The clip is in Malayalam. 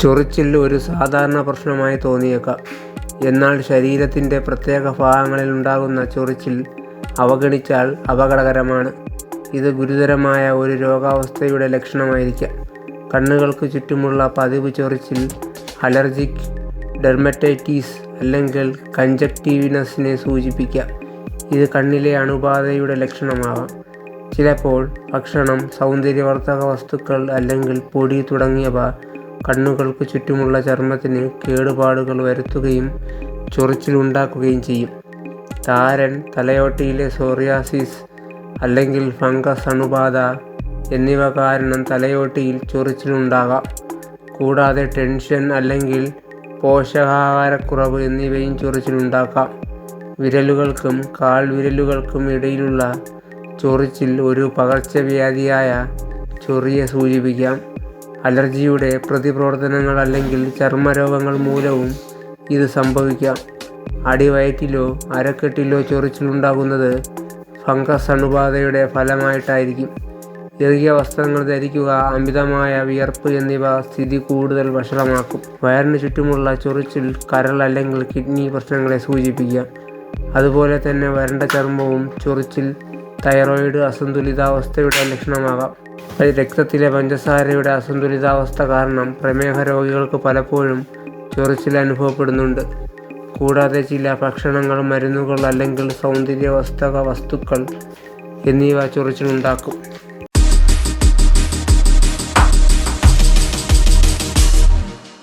ചൊറിച്ചിൽ ഒരു സാധാരണ പ്രശ്നമായി തോന്നിയേക്കാം. എന്നാൽ ശരീരത്തിന്റെ പ്രത്യേക ഭാഗങ്ങളിൽ ഉണ്ടാകുന്ന ചൊറിച്ചിൽ അവഗണിച്ചാൽ അപകടകരമാണ്. ഇത് ഗുരുതരമായ ഒരു രോഗാവസ്ഥയുടെ ലക്ഷണമായിരിക്കാം. കണ്ണുകൾക്ക് ചുറ്റുമുള്ള പതിവ് ചൊറിച്ചിൽ അലർജിക് ഡെർമറ്റൈറ്റീസ് അല്ലെങ്കിൽ കഞ്ചക്റ്റീവിനസിനെ സൂചിപ്പിക്കാം. ഇത് കണ്ണിലെ അണുബാധയുടെ ലക്ഷണമാകാം ചിലപ്പോൾ ഭക്ഷണം സൗന്ദര്യവർദ്ധക വസ്തുക്കൾ അല്ലെങ്കിൽ പൊടി തുടങ്ങിയവ കണ്ണുകൾക്ക് ചുറ്റുമുള്ള ചർമ്മത്തിന് കേടുപാടുകൾ വരുത്തുകയും ചൊറിച്ചിലുണ്ടാക്കുകയും ചെയ്യും. താരൻ തലയോട്ടിയിലെ സോറിയാസിസ് അല്ലെങ്കിൽ ഫംഗസ് അണുബാധ എന്നിവ കാരണം തലയോട്ടിയിൽ ചൊറിച്ചിലുണ്ടാകാം കൂടാതെ ടെൻഷൻ അല്ലെങ്കിൽ പോഷകാഹാരക്കുറവ് എന്നിവയും ചൊറിച്ചിലുണ്ടാക്കാം വിരലുകൾക്കും കാൽ വിരലുകൾക്കും ഇടയിലുള്ള ചൊറിച്ചിൽ ഒരു പകർച്ചവ്യാധിയായ ചൊറിയെ സൂചിപ്പിക്കാം. അലർജിയുടെ പ്രതിപ്രവർത്തനങ്ങൾ അല്ലെങ്കിൽ ചർമ്മരോഗങ്ങൾ മൂലവും ഇത് സംഭവിക്കാം. അടിവയറ്റിലോ അരക്കെട്ടിലോ ചൊറിച്ചിലുണ്ടാകുന്നത് ഫംഗസ് അണുബാധയുടെ ഫലമായിട്ടായിരിക്കും. ഇറുകിയ വസ്ത്രങ്ങൾ ധരിക്കുക അമിതമായ വിയർപ്പ് എന്നിവ സ്ഥിതി കൂടുതൽ വഷളമാക്കും. വയറിന് ചുറ്റുമുള്ള ചൊറിച്ചിൽ കരൾ അല്ലെങ്കിൽ കിഡ്നി പ്രശ്നങ്ങളെ സൂചിപ്പിക്കാം. അതുപോലെ തന്നെ വരണ്ട ചർമ്മവും ചൊറിച്ചിൽ തൈറോയിഡ് അസന്തുലിതാവസ്ഥയുടെ ലക്ഷണമാകാം. രക്തത്തിലെ പഞ്ചസാരയുടെ അസന്തുലിതാവസ്ഥ കാരണം പ്രമേഹ രോഗികൾക്ക് പലപ്പോഴും ചൊറിച്ചിൽ അനുഭവപ്പെടുന്നുണ്ട്. കൂടാതെ ചില ഭക്ഷണങ്ങൾ മരുന്നുകൾ അല്ലെങ്കിൽ സൗന്ദര്യവർദ്ധക വസ്തുക്കൾ എന്നിവ ചൊറിച്ചിലുണ്ടാക്കും.